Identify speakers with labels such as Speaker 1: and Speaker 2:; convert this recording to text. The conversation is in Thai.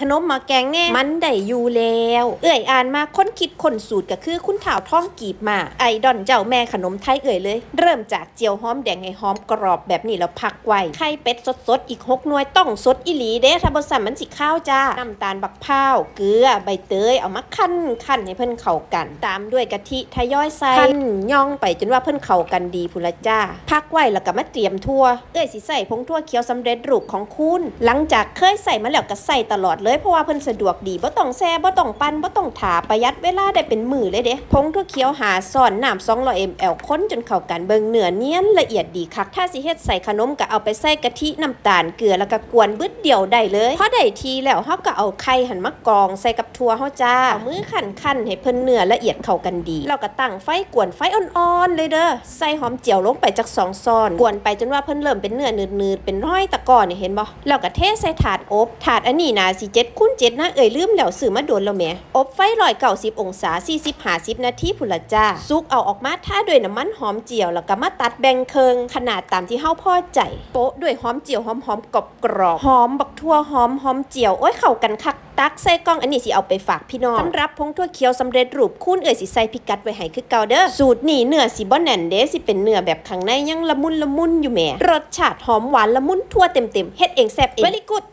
Speaker 1: ขนมมาแกงแน่มันได้อยู่แล้ว เอ่ยอ่านมาค้นคิดคนสูตรก็คือคุณถ่าวท่องกีบมา ไอดอนเจ้าแม่ขนมไทยเอ่ยเลย เริ่มจากเจียวหอมแดงให้หอมกรอบแบบนี้แล้วพักไว้ไข่เป็ดสดๆ อีกหกหน่วยต้องสดอีหลีเด้ถ้าบ่สั่นมันสิข้าวจ้าน้ำตาลบักพร้าวเกลือใบเตยเอามาคั่นคั่นให้เพิ่นเข้ากัน ตามด้วยกะทิทยอยใส่คั่นย่องไปจนว่าเพิ่นเข้ากันดีพุละจ้าพักไว้แล้วก็มาเตรียมทั่วเอ้ยสิใส่ผงทั่วเขียวสำเร็จรูปของคุณ หลังจากเคยใส่มาแล้วก็ใส่ตลอดเลยเพราะว่าเพิ่นสะดวกดีบ่ต้องแซ่บ่ต้องปั้นบ่ต้องถาประหยัดเวลาได้เป็นมือเลยเด้ผงทั่วเขียวหาซ่อนน้ำ200 ml ค้นจนเข้ากันเบิ่งเนื้อเนียนละเอียดดีคักถ้าสิเฮ็ดใส่ขนมก็เอาไปใส่กะทิน้ำตาลเกลือแล้วก็กวนบึดเดียวได้เลยพอได้ทีแล้วเฮาก็เอาไข่หั่นมากรองใส่กับถั่วเฮาจ้าเอามือคั่นๆให้เพิ่นเนื้อละเอียดเข้ากันดีแล้วก็ตั้งไฟกวนไฟอ่อนๆเลยเด้อใส่หอมเจียวลงไปจักสองซอน กวนไปจนว่าเพิ่นเริ่มเป็นเนื้อหนืดๆเป็นร้อยตะกอนนี่เห็นบ่แล้วก็เทใส่ถาดอบถาดอันนี้น่าสิ7คูณ7นะเอ่ยลืมแล้วซื้อมาโดนแล้วแหมอบไฟ190องศา40-50นาทีพุละจ้าซุกเอาออกมาท่าด้วยน้ำมันหอมเจียว แล้วก็มาตัดแบ่งเคิง ขนาดตามที่เฮาพอใจ โปะด้วยหอมเจียวหอมๆกรอบกรอบๆหอมบักทั่วหอมหอมเจียวโอ้ยเข้ากันคักตักใส่กล้องอันนี้สิเอาไปฝากพี่น้องสำหรับพงทั่วเขียวสำเร็จรูปคุณเอ่ยสิใส่พิกัดไว้ให้คือเก่าเด้อสูตรนี้เนื้อสิบ่แน่นเด้สิเป็นเนื้อแบบข้างในยังละมุนละมุนอยู่แหมรสชาติหอมหวานละมุนทั่วเต็มๆเฮ็ดเองแซ่บเอง very good